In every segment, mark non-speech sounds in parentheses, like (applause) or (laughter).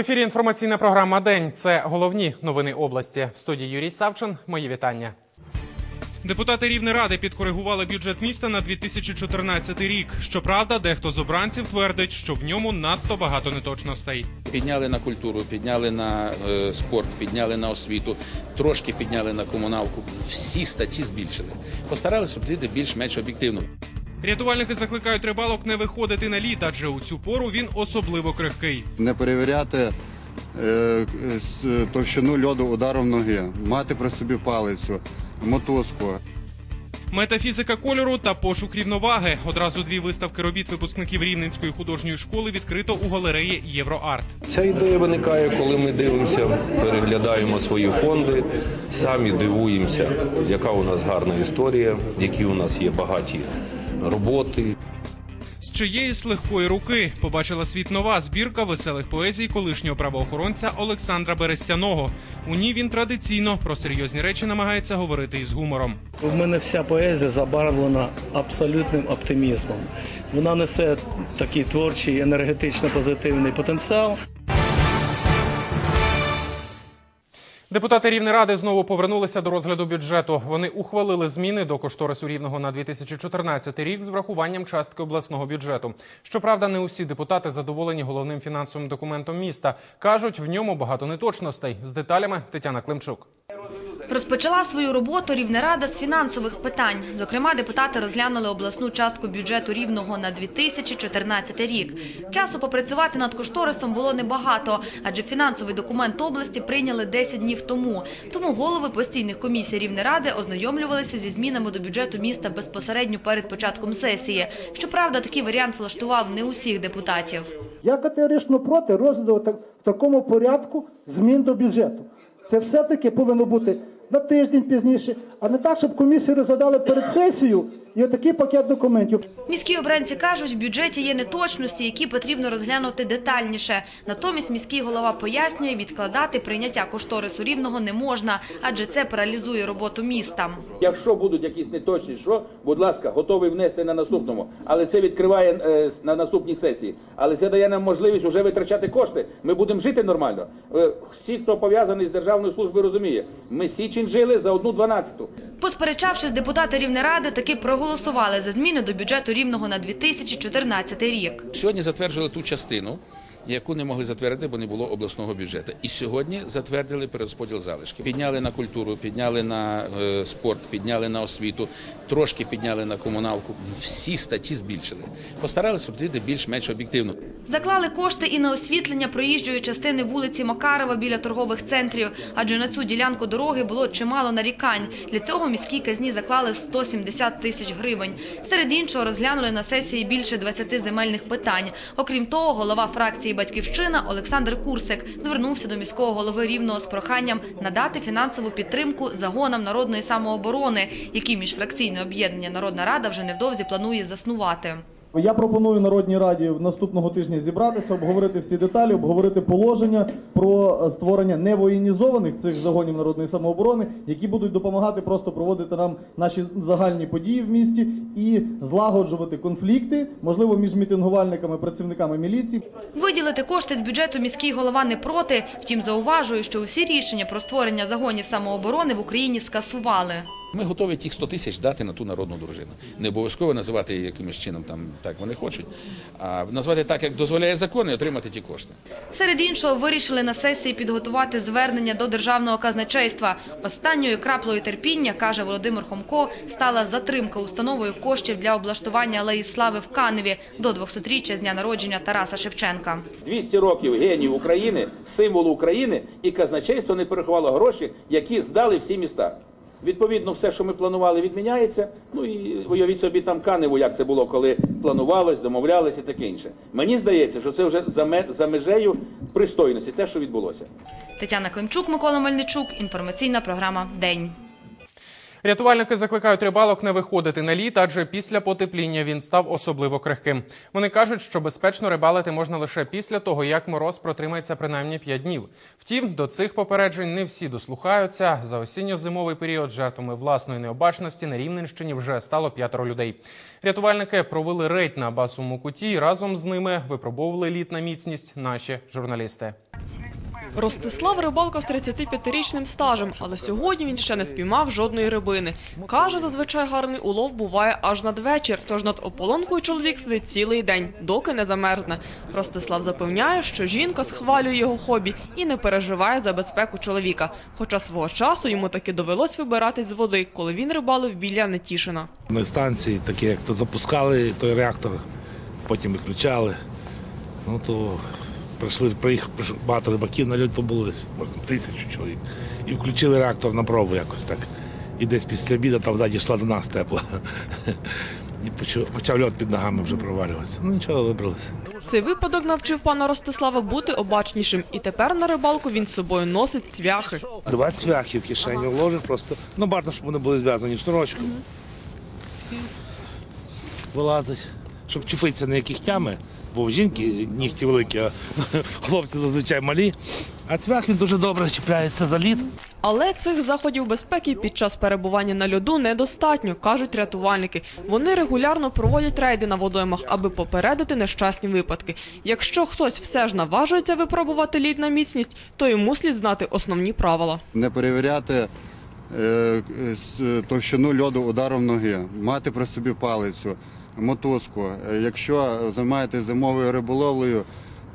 В ефірі інформаційна програма День. Це головні новини області. В студії Юрій Савчин. Мої вітання. Депутати Рівнеради підкоригували бюджет міста на 2014 рік. Щоправда, дехто з обранців твердить, що в ньому надто багато неточностей. Підняли на культуру, підняли на е, спорт, підняли на освіту, трошки підняли на комуналку. Всі статті збільшили. Постаралися обійти більш-менш об'єктивно. Рятувальники закликають рибалок не виходити на лід, адже у цю пору він особливо крихкий. не перевіряти е, с- товщину льоду ударом ноги, мати при собі палицю, мотузку. Метафізика кольору та пошук рівноваги. Одразу дві виставки робіт випускників Рівненської художньої школи відкрито у галереї Євроарт. Ця ідея виникає, коли ми дивимося, переглядаємо свої фонди, самі дивуємося, яка у нас гарна історія, які у нас є багаті роботи. З чиєїсь легкої руки побачила світ нова збірка веселих поезій колишнього правоохоронця Олександра Берестяного. У ній він традиційно про серйозні речі намагається говорити із гумором. У мене вся поезія забарвлена абсолютним оптимізмом. Вона несе такий творчий, енергетично позитивний потенціал. Депутати Рівнеради знову повернулися до розгляду бюджету. Вони ухвалили зміни до кошторису рівного на 2014 рік з врахуванням частки обласного бюджету. Щоправда, не усі депутати задоволені головним фінансовим документом міста. кажуть, в ньому багато неточностей. З деталями Тетяна Климчук. Розпочала свою роботу Рівнерада з фінансових питань. Зокрема, депутати розглянули обласну частку бюджету Рівного на 2014 рік. Часу попрацювати над кошторисом було небагато, адже фінансовий документ області прийняли 10 днів тому. Тому голови постійних комісій Рівнеради ознайомлювалися зі змінами до бюджету міста безпосередньо перед початком сесії. Щоправда, такий варіант влаштував не усіх депутатів. Я категорично проти розгляду в такому порядку змін до бюджету. Це все-таки повинно бути на тиждень пізніше, а не так, щоб комісії розглядали перед сесією і отакий пакет документів. Міські обранці кажуть, в бюджеті є неточності, які потрібно розглянути детальніше. Натомість міський голова пояснює, відкладати прийняття кошторису рівного не можна, адже це паралізує роботу міста. Якщо будуть якісь неточні, що, будь ласка, готовий внести на наступному. Але це відкриває е, на наступній сесії. Але це дає нам можливість вже витрачати кошти. Ми будемо жити нормально. Е, всі, хто пов'язаний з державною службою, розуміє. Ми січень жили за одну дванадцяту. Посперечавшись, депутати Рівнеради таки проголосували за зміни до бюджету рівного на 2014 рік. Сьогодні затверджували ту частину, яку не могли затвердити, бо не було обласного бюджету. І сьогодні затвердили перерозподіл залишків. Підняли на культуру, підняли на е, спорт, підняли на освіту, трошки підняли на комуналку. Всі статті збільшили. Постаралися обійти більш-менш об'єктивно. Заклали кошти і на освітлення проїжджої частини вулиці Макарова біля торгових центрів, адже на цю ділянку дороги було чимало нарікань. Для цього міській казні заклали 170 тисяч гривень. Серед іншого розглянули на сесії більше 20 земельних питань. Окрім того, голова фракції «Батьківщина» Олександр Курсик звернувся до міського голови Рівного з проханням надати фінансову підтримку загонам народної самооборони, які міжфракційне об'єднання «Народна рада» вже невдовзі планує заснувати. Я пропоную Народній Раді наступного тижня зібратися, обговорити всі деталі, обговорити положення про створення невоєнізованих цих загонів народної самооборони, які будуть допомагати просто проводити нам наші загальні події в місті і злагоджувати конфлікти, можливо, між мітингувальниками, працівниками міліції. Виділити кошти з бюджету міський голова не проти, втім зауважує, що усі рішення про створення загонів самооборони в Україні скасували. Ми готові тих 100 тисяч дати на ту народну дружину. Не обов'язково називати її якимось чином там так вони хочуть, а назвати так, як дозволяє закон, і отримати ті кошти. Серед іншого вирішили на сесії підготувати звернення до державного казначейства. Останньою краплею терпіння, каже Володимир Хомко, стала затримка установою коштів для облаштування алеї слави в Каневі до 200-річчя з дня народження Тараса Шевченка. 200 років генів України, символу України, і казначейство не перерахувало гроші, які здали всі міста. Відповідно, все, що ми планували, відміняється. Ну і уявіть собі там Каневу, як це було, коли планувалось, домовлялось і таке інше. Мені здається, що це вже за ме- за межею пристойності, те, що відбулося. Тетяна Климчук, Микола Мельничук. Інформаційна програма «День». Рятувальники закликають рибалок не виходити на лід, адже після потепління він став особливо крихким. Вони кажуть, що безпечно рибалити можна лише після того, як мороз протримається принаймні 5 днів. Втім, до цих попереджень не всі дослухаються. За осінньо-зимовий період жертвами власної необачності на Рівненщині вже стало п'ятеро людей. Рятувальники провели рейд на басовому куті і разом з ними випробовували лід на міцність наші журналісти. Ростислав рибалка з 35-річним стажем, але сьогодні він ще не спіймав жодної рибини. Каже, зазвичай гарний улов буває аж надвечір, тож над ополонкою чоловік сидить цілий день, доки не замерзне. Ростислав запевняє, що жінка схвалює його хобі і не переживає за безпеку чоловіка. Хоча свого часу йому таки довелось вибиратись з води, коли він рибалив біля Нетішина. На станції, такі як то запускали той реактор, потім виключали. Ну то прийшли, приїхали багато рибаків на льот побули, десь, може, тисячу чоловік. І включили реактор на пробу якось так. І десь після обіду та вода дійшла до нас тепла. (laughs) І почав, почав льот під ногами вже провалюватися. Ну нічого, вибралися. Цей випадок навчив пана Ростислава бути обачнішим, і тепер на рибалку він з собою носить цвяхи. Два цвяхи в кишені вложив просто. Ну, бажано, щоб вони були зв'язані шнурочком. Вилазить, щоб чіпитися на яких тями, бо жінки нігті великі, а (laughs) хлопці зазвичай малі. А цвях він дуже добре чіпляється за лід. Але цих заходів безпеки під час перебування на льоду недостатньо, кажуть рятувальники. Вони регулярно проводять рейди на водоймах, аби попередити нещасні випадки. Якщо хтось все ж наважується випробувати лід на міцність, то йому слід знати основні правила. Не перевіряти е, с- товщину льоду ударом ноги, мати при собі палицю, мотузку. Якщо займаєтесь зимовою риболовлею,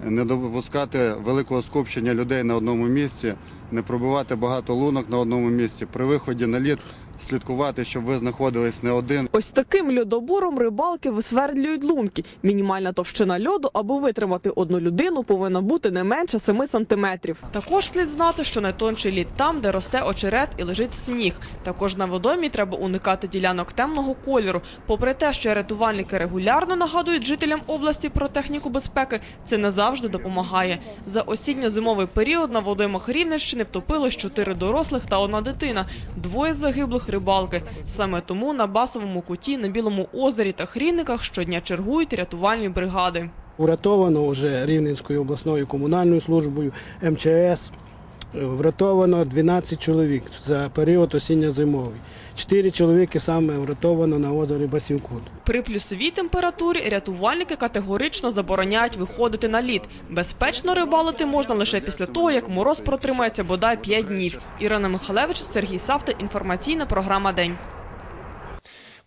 не допускати великого скупчення людей на одному місці, не пробивати багато лунок на одному місці. При виході на лід слідкувати, щоб ви знаходились не один. Ось таким льодобуром рибалки висвердлюють лунки. Мінімальна товщина льоду, аби витримати одну людину, повинна бути не менше 7 сантиметрів. Також слід знати, що найтонший лід там, де росте очерет і лежить сніг. Також на водоймі треба уникати ділянок темного кольору. Попри те, що рятувальники регулярно нагадують жителям області про техніку безпеки, це не завжди допомагає. За осінньо-зимовий період на водоймах Рівненщини втопилось чотири дорослих та одна дитина. Двоє загиблих рибалки. Саме тому на басовому куті, на білому озері та хрінниках щодня чергують рятувальні бригади. Урятовано вже Рівненською обласною комунальною службою МЧС. Врятовано 12 чоловік за період осінньо-зимовий. Чотири чоловіки саме врятовано на озері Басівкут. При плюсовій температурі рятувальники категорично забороняють виходити на лід. Безпечно рибалити можна лише після того, як мороз протримається бодай 5 днів. Ірина Михалевич, Сергій Савта, інформаційна програма День.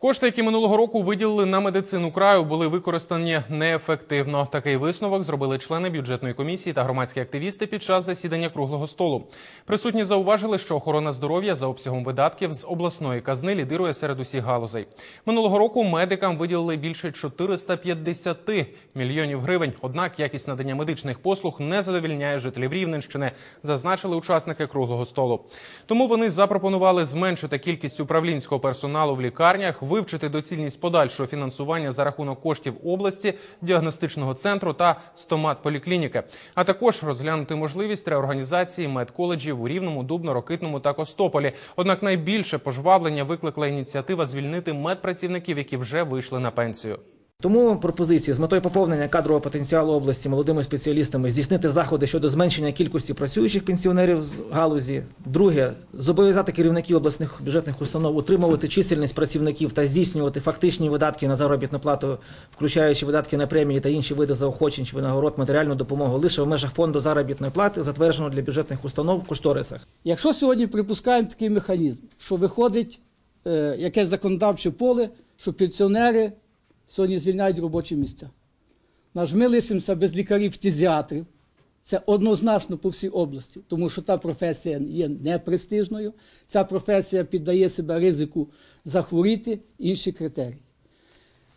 Кошти, які минулого року виділили на медицину краю, були використані неефективно. Такий висновок зробили члени бюджетної комісії та громадські активісти під час засідання круглого столу. Присутні зауважили, що охорона здоров'я за обсягом видатків з обласної казни лідирує серед усіх галузей. Минулого року медикам виділили більше 450 мільйонів гривень. Однак якість надання медичних послуг не задовільняє жителів Рівненщини, зазначили учасники круглого столу. Тому вони запропонували зменшити кількість управлінського персоналу в лікарнях, вивчити доцільність подальшого фінансування за рахунок коштів області, діагностичного центру та стомат-поліклініки, а також розглянути можливість реорганізації медколеджів у Рівному, Дубно, Рокитному та Костополі. Однак найбільше пожвавлення викликала ініціатива звільнити медпрацівників, які вже вийшли на пенсію. Тому пропозиції з метою поповнення кадрового потенціалу області молодими спеціалістами здійснити заходи щодо зменшення кількості працюючих пенсіонерів з галузі. Друге, зобов'язати керівників обласних бюджетних установ утримувати чисельність працівників та здійснювати фактичні видатки на заробітну плату, включаючи видатки на премії та інші види заохочень чи винагород матеріальну допомогу лише в межах фонду заробітної плати, затвердженого для бюджетних установ в кошторисах. Якщо сьогодні припускаємо такий механізм, що виходить е, якесь законодавче поле, що пенсіонери сьогодні звільняють робочі місця. Наш ми лишимося без лікарів фтизіатрів Це однозначно по всій області, тому що та професія є непрестижною. Ця професія піддає себе ризику захворіти, інші критерії.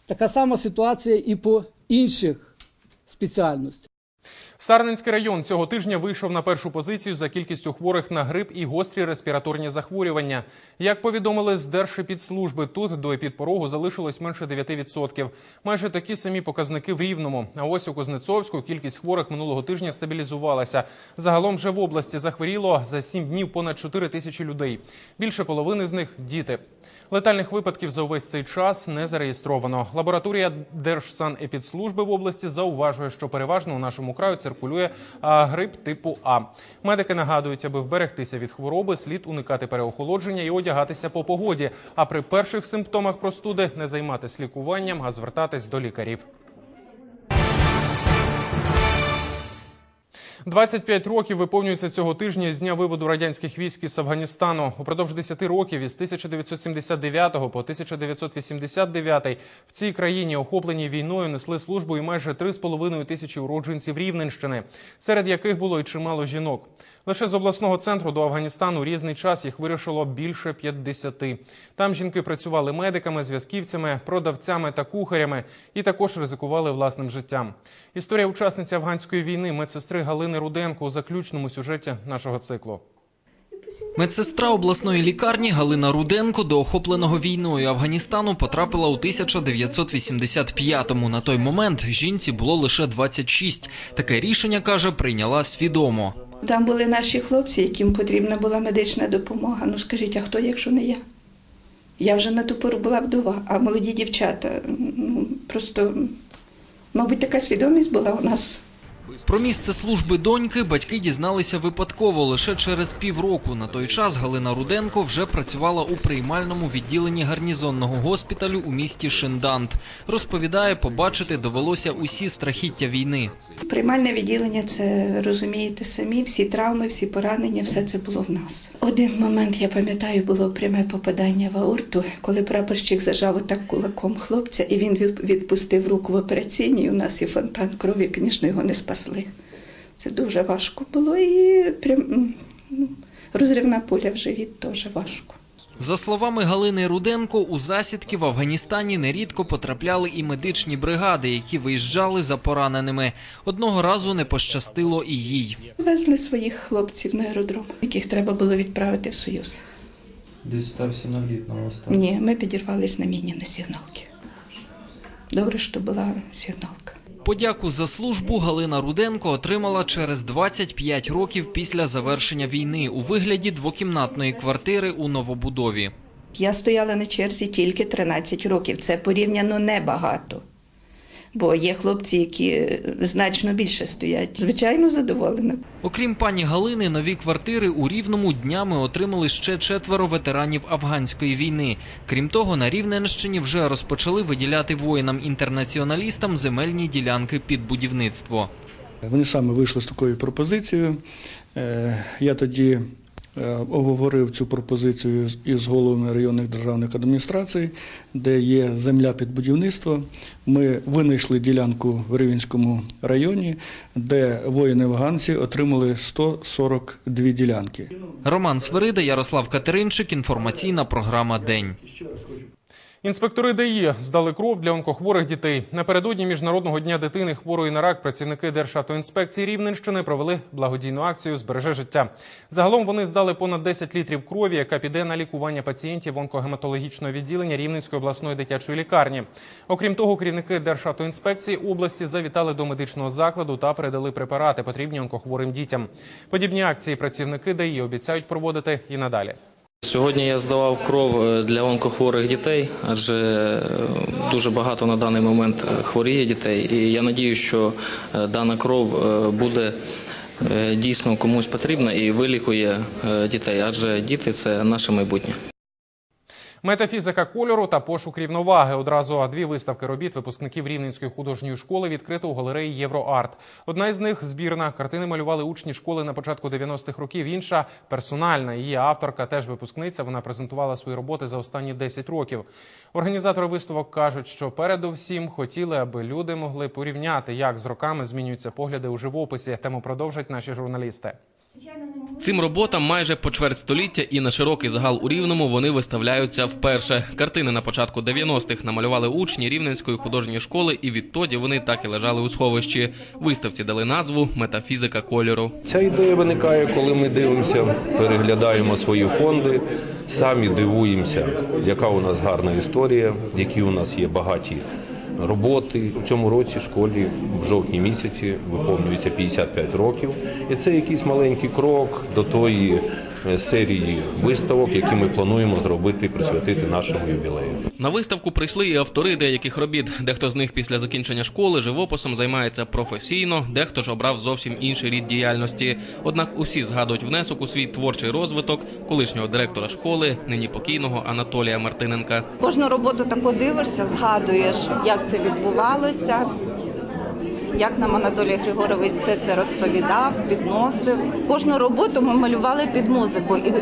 Така сама ситуація і по інших спеціальностях. Сарненський район цього тижня вийшов на першу позицію за кількістю хворих на грип і гострі респіраторні захворювання. Як повідомили з Держепідслужби, тут до епідпорогу залишилось менше 9%. Майже такі самі показники в Рівному. А ось у Кузнецовську кількість хворих минулого тижня стабілізувалася. Загалом вже в області захворіло за 7 днів понад 4 тисячі людей. Більше половини з них діти. Летальних випадків за увесь цей час не зареєстровано. Лабораторія Держсанепідслужби в області зауважує, що переважно у нашому краю циркулює грип типу А. Медики нагадують, аби вберегтися від хвороби, слід уникати переохолодження і одягатися по погоді. А при перших симптомах простуди не займатися лікуванням, а звертатись до лікарів. 25 років виповнюється цього тижня з дня виводу радянських військ із Афганістану. Упродовж 10 років із 1979 по 1989 в цій країні, охоплені війною, несли службу і майже 3,5 тисячі уродженців Рівненщини, серед яких було й чимало жінок. Лише з обласного центру до Афганістану різний час їх вирішило більше 50. Там жінки працювали медиками, зв'язківцями, продавцями та кухарями і також ризикували власним життям. Історія учасниці афганської війни, медсестри Галини Руденко у заключному сюжеті нашого циклу. Медсестра обласної лікарні Галина Руденко до охопленого війною Афганістану потрапила у 1985-му. На той момент жінці було лише 26. Таке рішення, каже, прийняла свідомо. Там були наші хлопці, яким потрібна була медична допомога. Ну скажіть, а хто, якщо не я? Я вже на ту пору була вдова, а молоді дівчата. Ну, просто, мабуть, така свідомість була у нас. Про місце служби доньки батьки дізналися випадково лише через півроку. На той час Галина Руденко вже працювала у приймальному відділенні гарнізонного госпіталю у місті Шиндант. Розповідає, побачити довелося усі страхіття війни. Приймальне відділення, це розумієте самі, всі травми, всі поранення, все це було в нас. Один момент, я пам'ятаю, було пряме попадання в аорту, коли прапорщик зажав отак кулаком хлопця, і він від- відпустив руку в операційній. У нас і фонтан крові, звісно, його не спасли. Це дуже важко було і прям ну, розривна пуля в живіт теж важко. За словами Галини Руденко, у засідки в Афганістані нерідко потрапляли і медичні бригади, які виїжджали за пораненими. Одного разу не пощастило і їй. Везли своїх хлопців на аеродром, яких треба було відправити в Союз. Десь стався наліт на вас. Ні, ми підірвались на міні на сигналки. Добре, що була сигналка. Подяку за службу Галина Руденко отримала через 25 років після завершення війни у вигляді двокімнатної квартири у новобудові. Я стояла на черзі тільки 13 років. Це порівняно небагато. Бо є хлопці, які значно більше стоять. Звичайно, задоволена. Окрім пані Галини, нові квартири у Рівному днями отримали ще четверо ветеранів афганської війни. Крім того, на Рівненщині вже розпочали виділяти воїнам-інтернаціоналістам земельні ділянки під будівництво. Вони саме вийшли з такою пропозицією. Е, Я тоді е, обговорив цю пропозицію із головами районних державних адміністрацій, де є земля під будівництво. Ми винайшли ділянку в Рівенському районі, де воїни-афганці отримали 142 ділянки. Роман Свирида, Ярослав Катеринчик. Інформаційна програма День. Інспектори ДАІ здали кров для онкохворих дітей. Напередодні міжнародного дня дитини хворої на рак працівники Державтоінспекції Рівненщини провели благодійну акцію Збереже життя. Загалом вони здали понад 10 літрів крові, яка піде на лікування пацієнтів онкогематологічного відділення Рівненської обласної дитячої лікарні. Окрім того, керівники Державтоінспекції області завітали до медичного закладу та передали препарати, потрібні онкохворим дітям. Подібні акції працівники ДАІ обіцяють проводити і надалі. Сьогодні я здавав кров е, для онкохворих дітей, адже е, дуже багато на даний момент е, хворіє дітей. І я надію, що дана кров буде дійсно комусь потрібна і вилікує дітей, адже діти це наше майбутнє. Метафізика кольору та пошук рівноваги. Одразу дві виставки робіт випускників Рівненської художньої школи відкрито у галереї Євроарт. Одна із них збірна. Картини малювали учні школи на початку 90-х років. Інша персональна. Її авторка теж випускниця. Вона презентувала свої роботи за останні 10 років. Організатори виставок кажуть, що передусім хотіли, аби люди могли порівняти, як з роками змінюються погляди у живописі. Тему продовжать наші журналісти. Цим роботам майже по чверть століття і на широкий загал у Рівному вони виставляються вперше. Картини на початку 90-х намалювали учні Рівненської художньої школи, і відтоді вони так і лежали у сховищі. Виставці дали назву Метафізика кольору. Ця ідея виникає, коли ми дивимося, переглядаємо свої фонди, самі дивуємося, яка у нас гарна історія, які у нас є багаті роботи. У цьому році школі в жовтні місяці виповнюється 55 років. І це якийсь маленький крок до тої серії виставок, які ми плануємо зробити і присвятити нашому ювілею. На виставку прийшли і автори деяких робіт. Дехто з них після закінчення школи живописом займається професійно, дехто ж обрав зовсім інший рід діяльності. Однак усі згадують внесок у свій творчий розвиток колишнього директора школи, нині покійного Анатолія Мартиненка. Кожну роботу таку дивишся, згадуєш, як це відбувалося. Як нам Анатолій Григорович все це розповідав, підносив. Кожну роботу ми малювали під музику і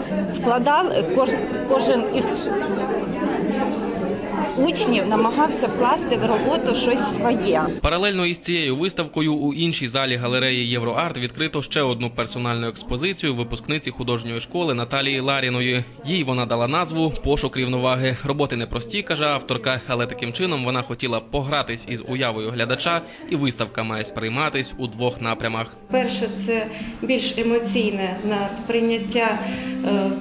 вкладали кож, кожен із учнів намагався вкласти в роботу щось своє. Паралельно із цією виставкою у іншій залі галереї Євроарт відкрито ще одну персональну експозицію випускниці художньої школи Наталії Ларіної. Їй вона дала назву Пошук рівноваги. Роботи непрості, каже авторка, але таким чином вона хотіла погратись із уявою глядача, і виставка має сприйматись у двох напрямах. Перше, це більш емоційне на сприйняття е,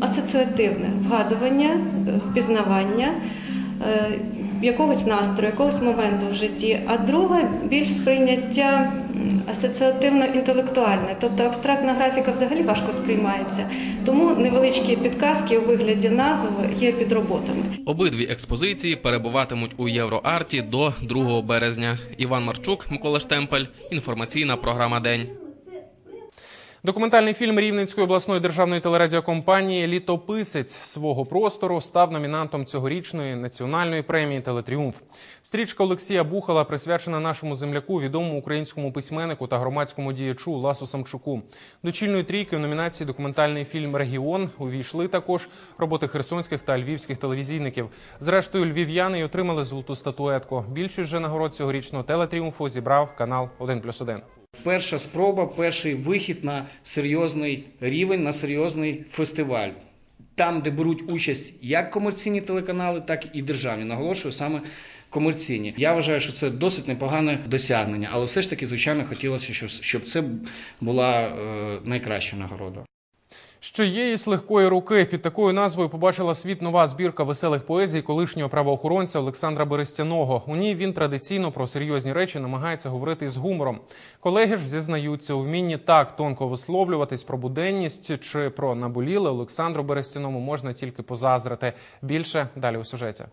асоціативне вгадування, е, впізнавання якогось настрою, якогось моменту в житті. А друге більш сприйняття асоціативно-інтелектуальне, тобто абстрактна графіка взагалі важко сприймається. Тому невеличкі підказки у вигляді назв є під роботами. Обидві експозиції перебуватимуть у Євроарті до 2 березня. Іван Марчук, Микола Штемпель. Інформаційна програма День. Документальний фільм Рівненської обласної державної телерадіокомпанії Літописець свого простору став номінантом цьогорічної національної премії Телетріумф. Стрічка Олексія Бухала присвячена нашому земляку, відомому українському письменнику та громадському діячу Ласу Самчуку. До чільної трійки у номінації документальний фільм Регіон увійшли також роботи херсонських та львівських телевізійників. Зрештою, львів'яни й отримали золоту статуетку. Більшість же нагород цьогорічного телетріумфу зібрав канал 1+,1. Перша спроба, перший вихід на серйозний рівень, на серйозний фестиваль. Там, де беруть участь як комерційні телеканали, так і державні. Наголошую саме комерційні. Я вважаю, що це досить непогане досягнення, але все ж таки, звичайно, хотілося, щоб- це була е, найкраща нагорода. Що є із легкої руки під такою назвою побачила світ нова збірка веселих поезій колишнього правоохоронця Олександра Берестяного. У ній він традиційно про серйозні речі намагається говорити з гумором. Колеги ж зізнаються у вмінні так тонко висловлюватись про буденність чи про наболіле Олександру Берестяному можна тільки позаздрити. Більше далі у сюжеті.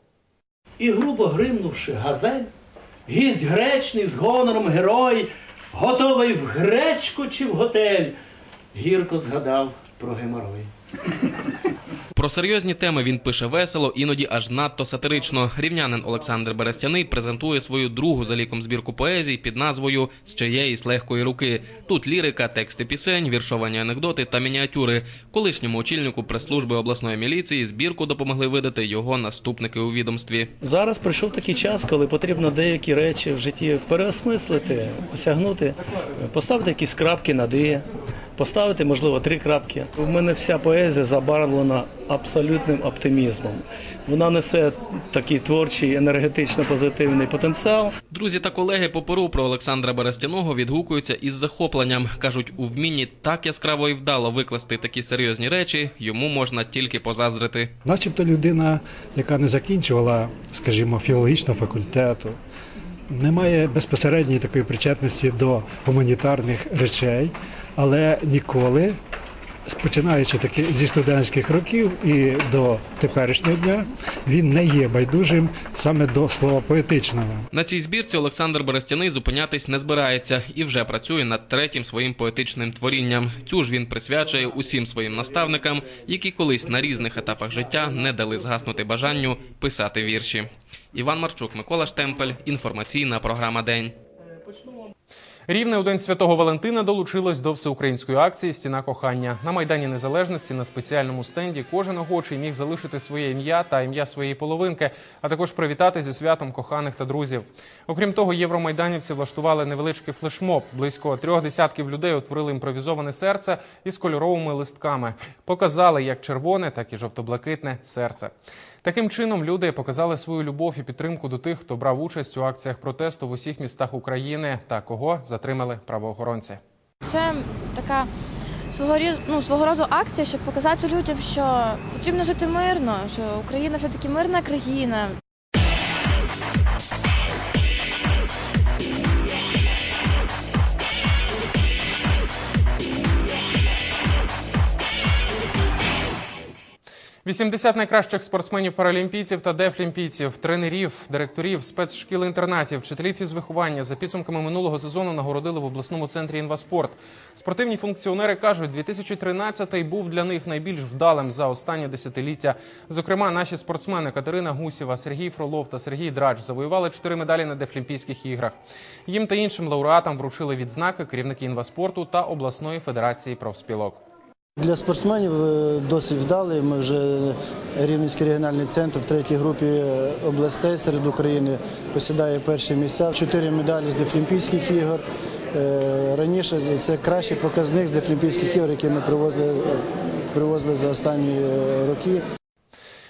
І грубо гримнувши газель, гість гречний з гонором герой, готовий в гречку чи в готель, гірко згадав про геморой. Про серйозні теми він пише весело, іноді аж надто сатирично. Рівнянин Олександр Берестяний презентує свою другу за ліком збірку поезій під назвою З чиєїсь легкої руки. Тут лірика, тексти пісень, віршовані анекдоти та мініатюри. Колишньому очільнику прес-служби обласної міліції збірку допомогли видати його наступники у відомстві. Зараз прийшов такий час, коли потрібно деякі речі в житті переосмислити, осягнути, поставити якісь крапки над «і», поставити, можливо, три крапки. У мене вся поезія забарвлена абсолютним оптимізмом. Вона несе такий творчий, енергетично позитивний потенціал. Друзі та колеги по перу про Олександра Берестяного відгукуються із захопленням. кажуть, у вмінні так яскраво і вдало викласти такі серйозні речі, йому можна тільки позаздрити. Начебто людина, яка не закінчувала, скажімо, філологічного факультету, не має безпосередньої такої причетності до гуманітарних речей, але ніколи, починаючи таки зі студентських років і до теперішнього дня, він не є байдужим саме до слова поетичного. На цій збірці Олександр Берестяний зупинятись не збирається і вже працює над третім своїм поетичним творінням. Цю ж він присвячує усім своїм наставникам, які колись на різних етапах життя не дали згаснути бажанню писати вірші. Іван Марчук, Микола Штемпель. Інформаційна програма День. Рівне у день святого Валентина долучилось до всеукраїнської акції Стіна кохання на майдані Незалежності на спеціальному стенді. Кожен охочий міг залишити своє ім'я та ім'я своєї половинки, а також привітати зі святом коханих та друзів. Окрім того, євромайданівці влаштували невеличкий флешмоб. Близько трьох десятків людей утворили імпровізоване серце із кольоровими листками. Показали як червоне, так і жовто-блакитне серце. Таким чином люди показали свою любов і підтримку до тих, хто брав участь у акціях протесту в усіх містах України та кого затримали правоохоронці. Це така свого, рі- ну, свого роду акція, щоб показати людям, що потрібно жити мирно, що Україна все-таки мирна країна. 80 найкращих спортсменів-паралімпійців та дефлімпійців, тренерів, директорів, спецшкіл-інтернатів, вчителів фізвиховання за підсумками минулого сезону нагородили в обласному центрі «Інваспорт». Спортивні функціонери кажуть, 2013-й був для них найбільш вдалим за останнє десятиліття. Зокрема, наші спортсмени Катерина Гусєва, Сергій Фролов та Сергій Драч завоювали чотири медалі на Дефлімпійських іграх. Їм та іншим лауреатам вручили відзнаки керівники «Інваспорту» та обласної федерації профспілок. Для спортсменів е, досить вдалий. Ми вже Рівненський регіональний центр в третій групі е, областей серед України посідає перші місця. Чотири медалі з Дефлімпійських ігор. Е, Раніше це кращий показник з Дефлімпійських ігор, які ми привозили, привозили за останні роки.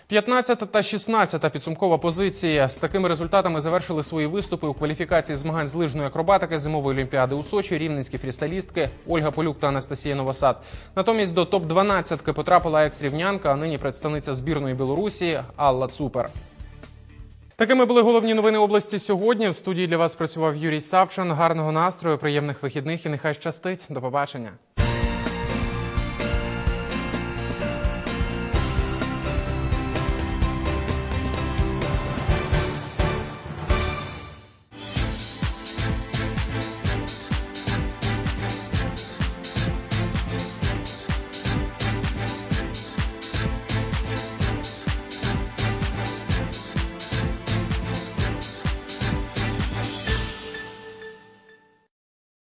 15 та 16 підсумкова позиція. З такими результатами завершили свої виступи у кваліфікації змагань з лижної акробатики зимової олімпіади у Сочі. Рівненські фрістайлістки Ольга Полюк та Анастасія Новосад. Натомість до топ 12 потрапила екс-рівнянка, а нині представниця збірної Білорусі Алла Цупер. Такими були головні новини області сьогодні. В студії для вас працював Юрій Савчин. Гарного настрою, приємних вихідних і нехай щастить. До побачення.